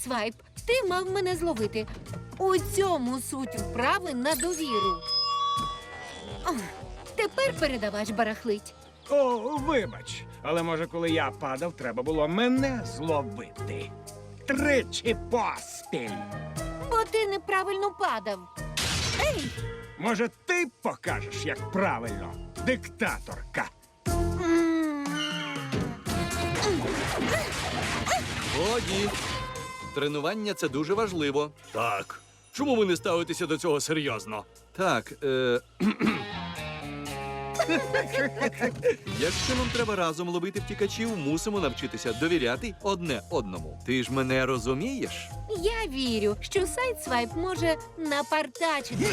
Сайдсвайп, ти мав мене зловити. У цьому суть вправи на довіру. Ох, тепер передавач барахлить. О, вибач. Але може, коли я падав, треба було мене зловити. Тричі поспіль. Бо ти неправильно падав. Ей! Може, ти покажеш, як правильно, диктаторка. Годі. Тренування це дуже важливо. Так. Чому ви не ставитеся до цього серйозно? Так, е... якщо нам треба разом ловити втікачів, мусимо навчитися довіряти одне одному. Ти ж мене розумієш? Я вірю, що Сайдсвайп може напартачити.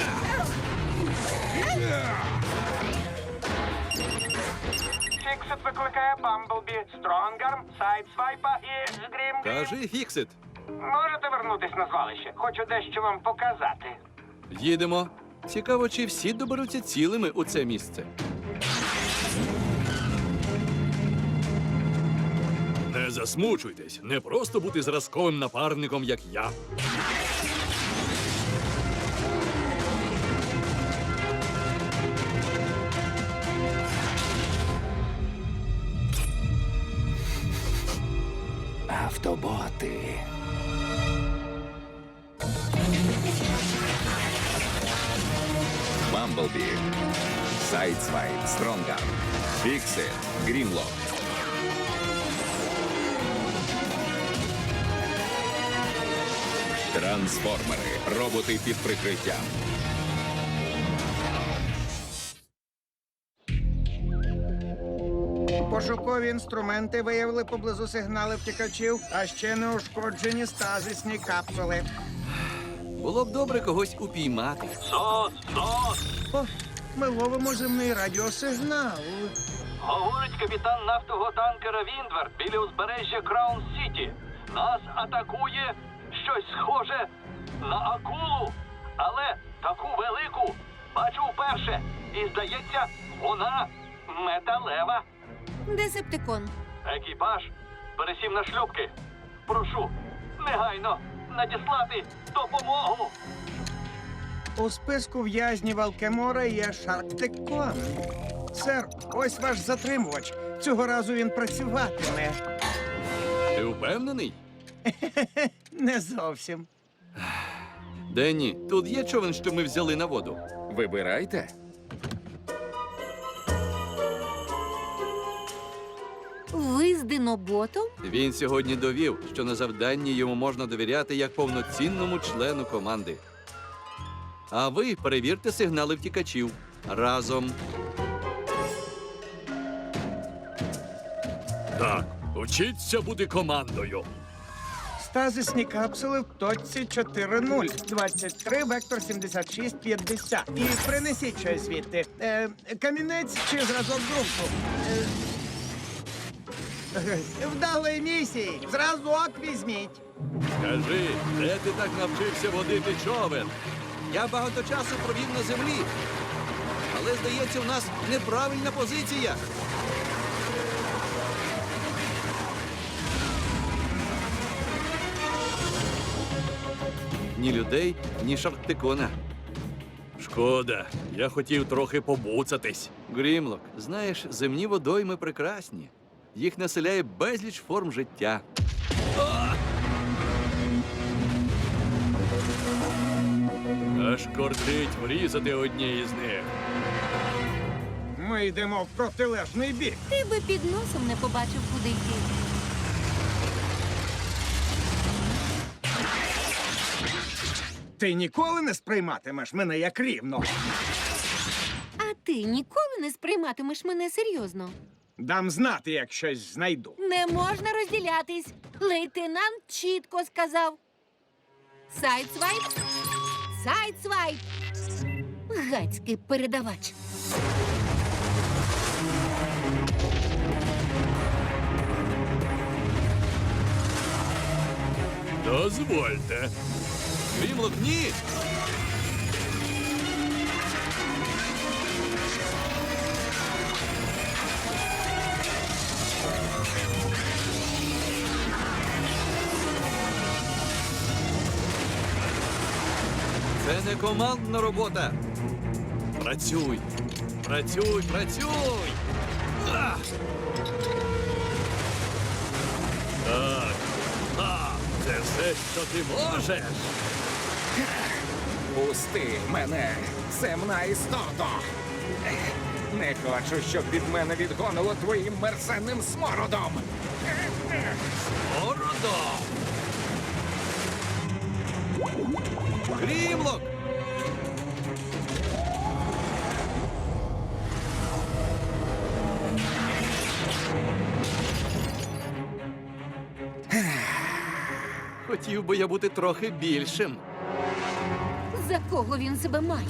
Фіксит викликає Бамблбі, Стронгарм, Сайдсвайпа і Грім. Кажи, Фіксит. Можете вернутись на звалище? Хочу дещо вам показати. Їдемо. Цікаво, чи всі доберуться цілими у це місце. Не засмучуйтесь, не просто бути зразковим напарником, як я. Автоботи. Бамблбі, Сайдсвайп, Стронгар, Фіксит, Грімлок. Трансформери. Роботи під прикриттям. Пошукові інструменти виявили поблизу сигнали втікачів, а ще неушкоджені стазисні капсули. Було б добре когось упіймати. Сос, сос! О, ми ловимо земний радіосигнал. Говорить капітан нафтового танкера Віндвер біля узбережжя Краун Сіті. Нас атакує щось схоже на акулу, але таку велику бачу вперше. І здається, вона металева. Десептикон. Екіпаж пересів на шлюпки. Прошу, негайно надіслати допомогу. У списку в'язнів Алкемора є Шарктикон. Сер, ось ваш затримувач. Цього разу він працюватиме. Ти впевнений? Не зовсім. Денні, тут є човен, що ми взяли на воду. Вибирайте. Ви з диноботом? Він сьогодні довів, що на завданні йому можна довіряти як повноцінному члену команди. А ви перевірте сигнали втікачів разом. Так, учіться бути командою. Стазисні капсули в точці 4.0. 23, вектор 76, 50. І принесіть щось звідти. Е, камінець чи зразок ґрунту. Е, вдалої місії. Зразок візьміть. Кажи, де ти так навчився водити човен? Я багато часу провів на землі. Але, здається, у нас неправильна позиція. Ні людей, ні шарктикона. Шкода, я хотів трохи побуцатись. Грімлок, знаєш, земні водойми прекрасні. Їх населяє безліч форм життя. Аж кортить врізати одні із них. Ми йдемо в протилежний бік. Ти би під носом не побачив, куди йти. Ти ніколи не сприйматимеш мене як рівно. А ти ніколи не сприйматимеш мене серйозно. Дам знати, як щось знайду. Не можна розділятись. Лейтенант чітко сказав. Сайдсвайп. Сайдсвайп. Гацький передавач. Дозвольте. Грімлок, ні! Командна робота. Працюй. Працюй, працюй. А! Так, так, це все, що ти можеш. Пусти мене, земна істота! Не хочу, щоб від мене відгонило твоїм мерзенним смородом! Городо! Грімлок! Хотів би я бути трохи більшим. За кого він себе має?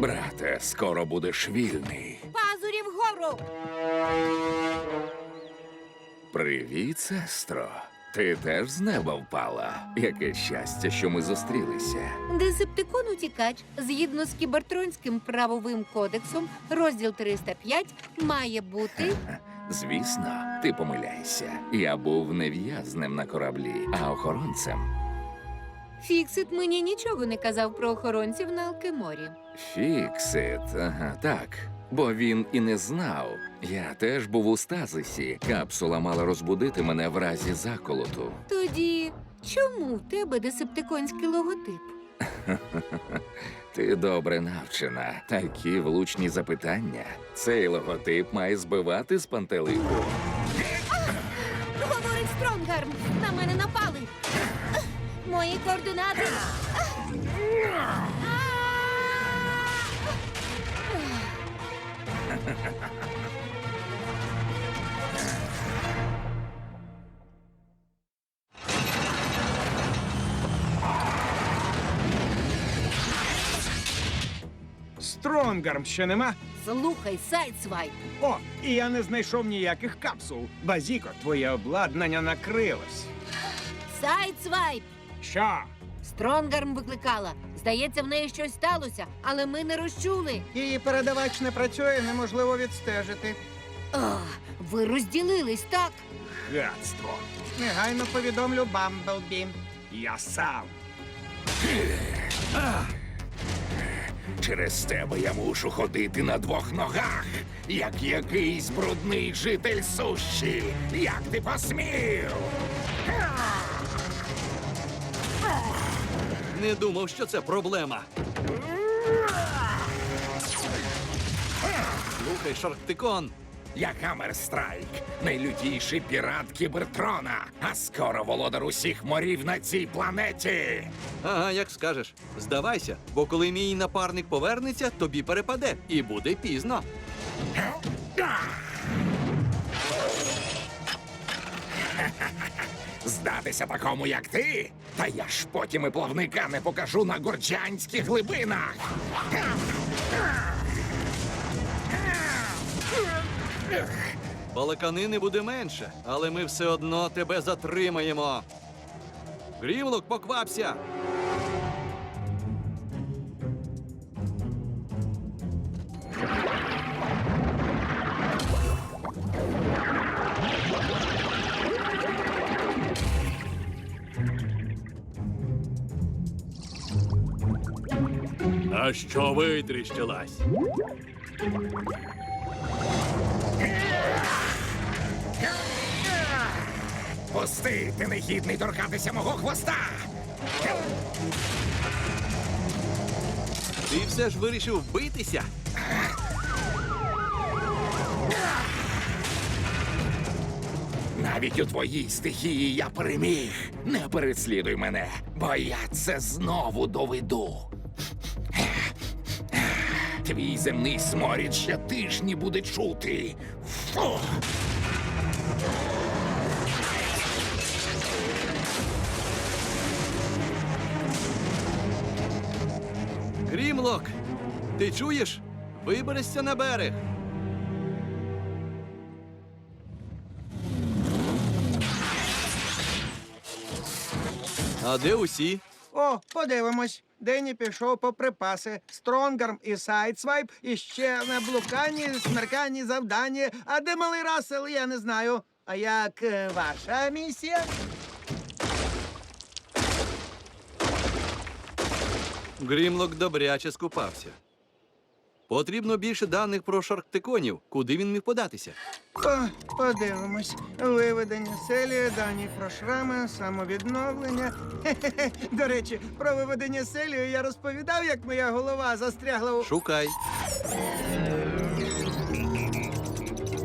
Брате, скоро будеш вільний. Вгору! Привіт, сестро. Ти теж з неба впала. Яке щастя, що ми зустрілися. Десептикон утікач, згідно з кібертронським правовим кодексом, розділ 305 має бути. Звісно, ти помиляєшся. Я був не в'язнем на кораблі, а охоронцем. Фіксит мені нічого не казав про охоронців на Алкеморі. Фіксит, ага, так. Бо він і не знав. Я теж був у стазисі. Капсула мала розбудити мене в разі заколоту. Тоді чому в тебе десептиконський логотип? Ти добре навчена. Такі влучні запитання. Цей логотип має збивати з пантелику. Координати! Стронгарм ще нема. Слухай, Сайдсвайп! О, і я не знайшов ніяких капсул. Базіко, твоє обладнання накрилось. Сайдсвайп! Що? Стронгарм викликала. Здається, в неї щось сталося, але ми не розчули. Її передавач не працює, неможливо відстежити. Ах, ви розділились, так? Гадство. Негайно повідомлю Бамблбі. Я сам. Через тебе я мушу ходити на двох ногах, як якийсь брудний житель суші. Як ти посмів? Не думав, що це проблема. Слухай, Шарктикон, Я Хаммерстрайк, найлютіший пірат Кібертрона, а скоро володар усіх морів на цій планеті. Ага, як скажеш. Здавайся, бо коли мій напарник повернеться, тобі перепаде, і буде пізно. Здатися такому, як ти? Та я ж потім і плавника не покажу на горджанських глибинах. Балаканини буде менше, але ми все одно тебе затримаємо. Грімлок, поквапся! А що витріщилась? Пусти, ти не гідний торкатися мого хвоста. Ти все ж вирішив битися? Навіть у твоїй стихії я переміг. Не переслідуй мене, бо я це знову доведу. Твій земний сморід ще тижні буде чути. Фу! Грімлок, ти чуєш? Виберешся на берег. А де усі? О, подивимось. Дені пішов по припаси. Стронгарм і Сайдсвайп, і ще на блукані, смерканні завдання. А де малий Рассел, я не знаю. А як е, ваша місія? Грімлок добряче скупався. Потрібно більше даних про шарктиконів. Куди він міг податися? О, подивимось. Виведення селі, дані про шрами, самовідновлення. Хе-хе-хе. До речі, про виведення селію я розповідав, як моя голова застрягла у. Шукай.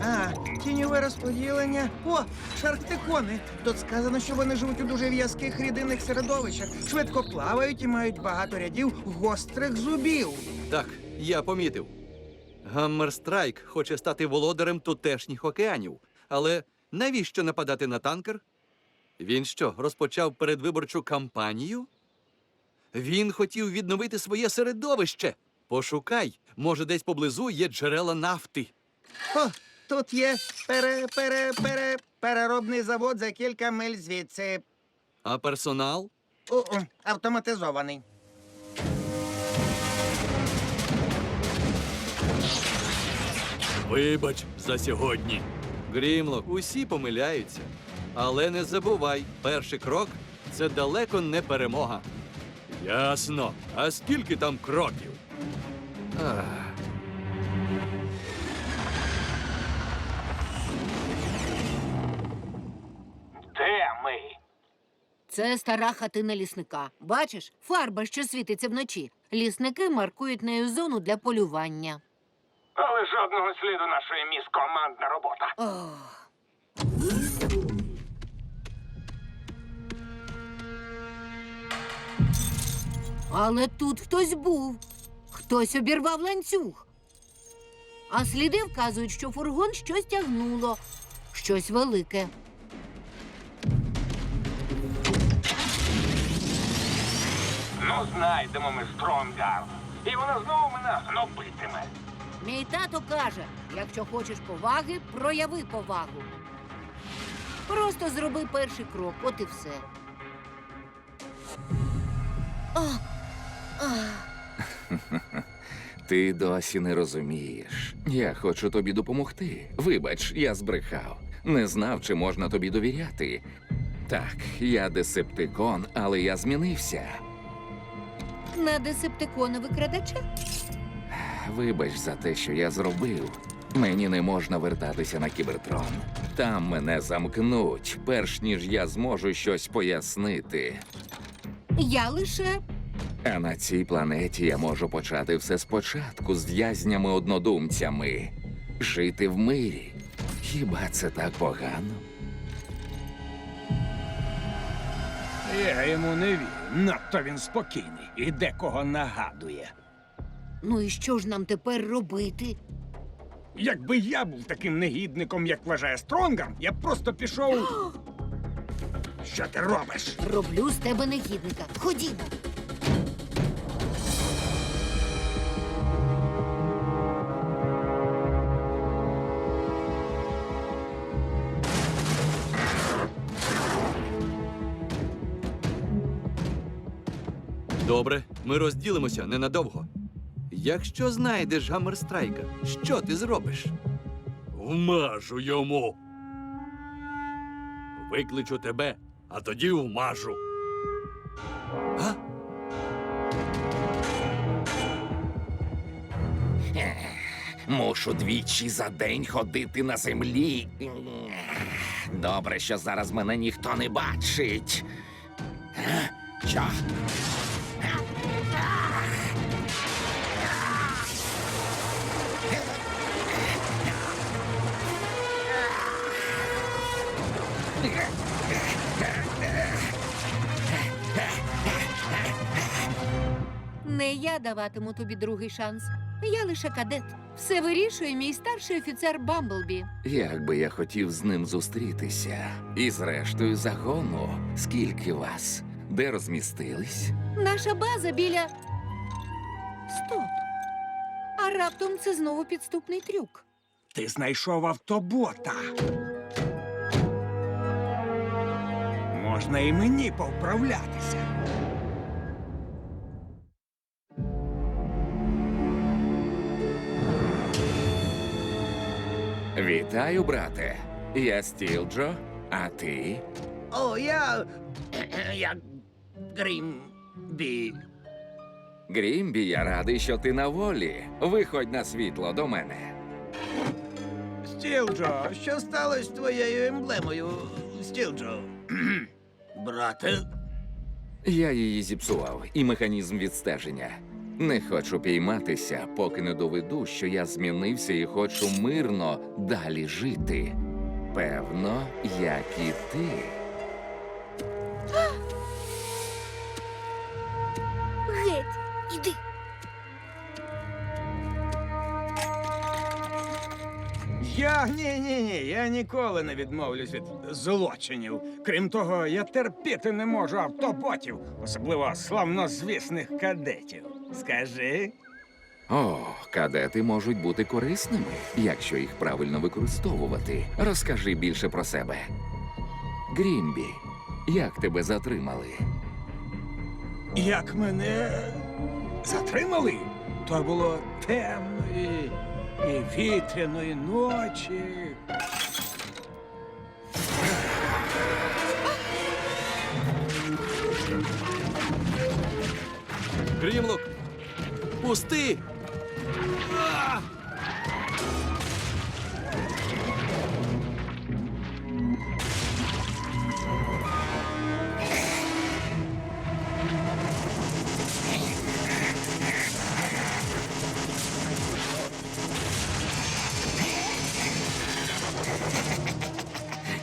А, тіньове розподілення. О, шарктикони. Тут сказано, що вони живуть у дуже в'язких рідинних середовищах, швидко плавають і мають багато рядів гострих зубів. Так, я помітив. Гаммерстрайк хоче стати володарем тутешніх океанів. Але навіщо нападати на танкер? Він що, розпочав передвиборчу кампанію? Він хотів відновити своє середовище. Пошукай, може, десь поблизу є джерела нафти. О, тут є пере, пере, пере, переробний завод за кілька миль звідси. А персонал? О-о, автоматизований. Вибач за сьогодні. Грімлок, усі помиляються. Але не забувай, перший крок це далеко не перемога. Ясно. А скільки там кроків? Ах. Де ми? Це стара хатина лісника. Бачиш, фарба, що світиться вночі. Лісники маркують нею зону для полювання. Але жодного сліду нашої міс командна робота. Але тут хтось був. Хтось обірвав ланцюг. А сліди вказують, що фургон щось тягнуло, щось велике. Ну, знайдемо ми Стронгар. І вона знову мене гнобитиме. Мій тато каже: якщо хочеш поваги, прояви повагу. Просто зроби перший крок, от і все. А. Ти досі не розумієш. Я хочу тобі допомогти. Вибач, я збрехав. Не знав, чи можна тобі довіряти. Так, я десептикон, але я змінився. На десептикона викрадача? Вибач за те, що я зробив. Мені не можна вертатися на кібертрон. Там мене замкнуть, перш ніж я зможу щось пояснити. Я лише А на цій планеті я можу почати все спочатку з в'язнями-однодумцями. Жити в мирі. Хіба це так погано? Я йому не вірю. Надто він спокійний і декого нагадує. Ну і що ж нам тепер робити? Якби я був таким негідником, як вважає Стронгар, я б просто пішов. Що ти робиш? Роблю з тебе негідника. Ходімо. Добре, ми розділимося ненадовго. Якщо знайдеш гаммерстрайка, що ти зробиш? Вмажу йому. Викличу тебе, а тоді вмажу. А? Мушу двічі за день ходити на землі. Добре, що зараз мене ніхто не бачить. Е? Що? Я даватиму тобі другий шанс. Я лише кадет. Все вирішує мій старший офіцер Бамблбі. Як би я хотів з ним зустрітися. І зрештою загону. Скільки вас? Де розмістились? Наша база біля. Стоп. А раптом це знову підступний трюк. Ти знайшов автобота. можна і мені повправлятися. Вітаю, брате. Я Стілджо, а ти? О, я. Я. Грімбі. Грімбі, я радий, що ти на волі. Виходь на світло до мене. Стілджо, що сталося з твоєю емблемою, Стілджо? Брате. Я її зіпсував, і механізм відстеження. Не хочу пійматися, поки не доведу, що я змінився і хочу мирно далі жити. Певно, як і ти. Я ні, ні, ні. Я ніколи не відмовлюсь від злочинів. Крім того, я терпіти не можу автоботів, особливо славнозвісних кадетів. Скажи. О, кадети можуть бути корисними, якщо їх правильно використовувати. Розкажи більше про себе. Грімбі, як тебе затримали? Як мене затримали, то було темної і вітряної ночі. Грімлок! Пусти!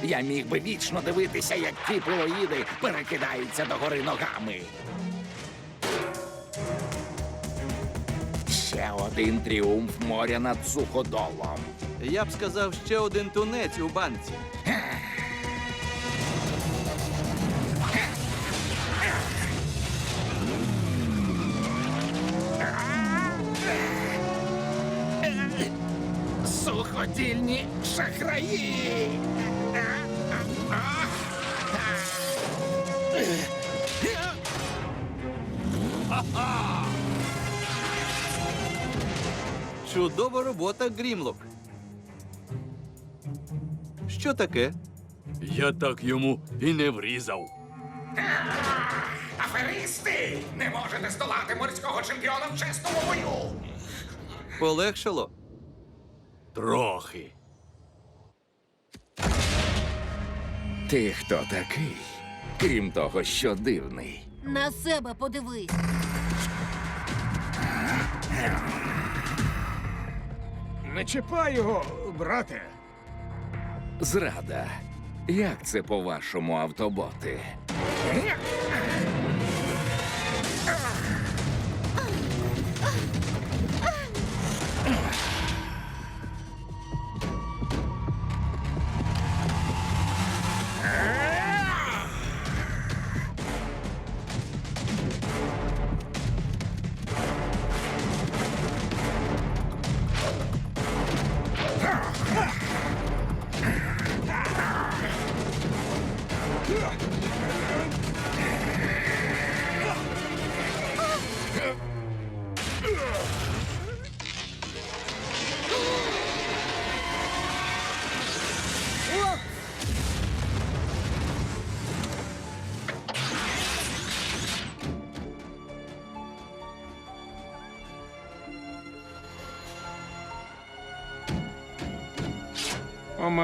Я міг би вічно дивитися, як ті пилоїди перекидаються догори ногами. Ще один тріумф моря над суходолом. Я б сказав ще один тунець у банці. Суходільні шахраї. Чудова робота, Грімлок. Що таке? Я так йому і не врізав. Аферисти! Не можете здолати морського чемпіона в чесному бою! Полегшало? Трохи. Ти хто такий? Крім того, що дивний. На себе подивись. Не чіпай його, брате. Зрада. Як це по-вашому автоботи?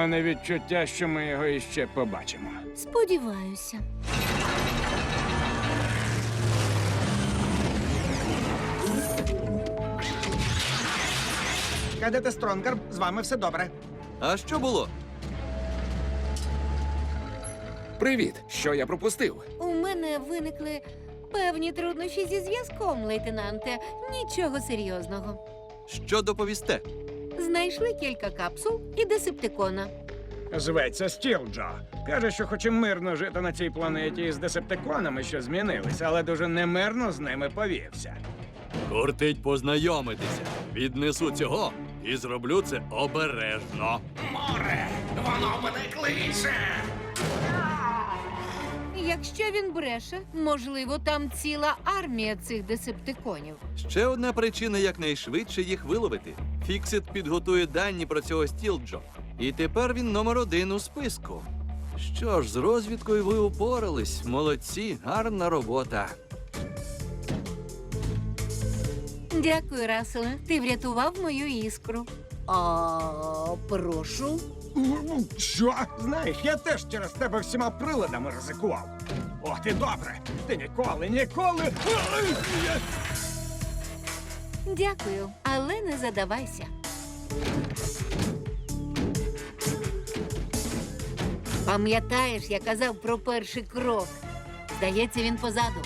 Мене відчуття, що ми його іще побачимо. Сподіваюся. Кадете Стронгар, з вами все добре. А що було? Привіт! Що я пропустив? У мене виникли певні труднощі зі зв'язком, лейтенанте. Нічого серйозного. Що доповісте? Знайшли кілька капсул і десептикона. Зветься Стілджо. Каже, що хоче мирно жити на цій планеті з десептиконами, що змінились, але дуже немирно з ними повівся. Кортить познайомитися. Віднесу цього і зроблю це обережно. Море! Воно мене кличе! Якщо він бреше, можливо, там ціла армія цих десептиконів. Ще одна причина якнайшвидше їх виловити. Фіксит підготує дані про цього стілджо. І тепер він номер один у списку. Що ж, з розвідкою ви упорались. Молодці, гарна робота. Дякую, Раселе. Ти врятував мою іскру. А прошу. Ну, Що? Знаєш, я теж через тебе всіма приладами ризикував. От і добре. Ти ніколи, ніколи. Дякую, але не задавайся. Пам'ятаєш, я казав про перший крок. Здається, він позаду.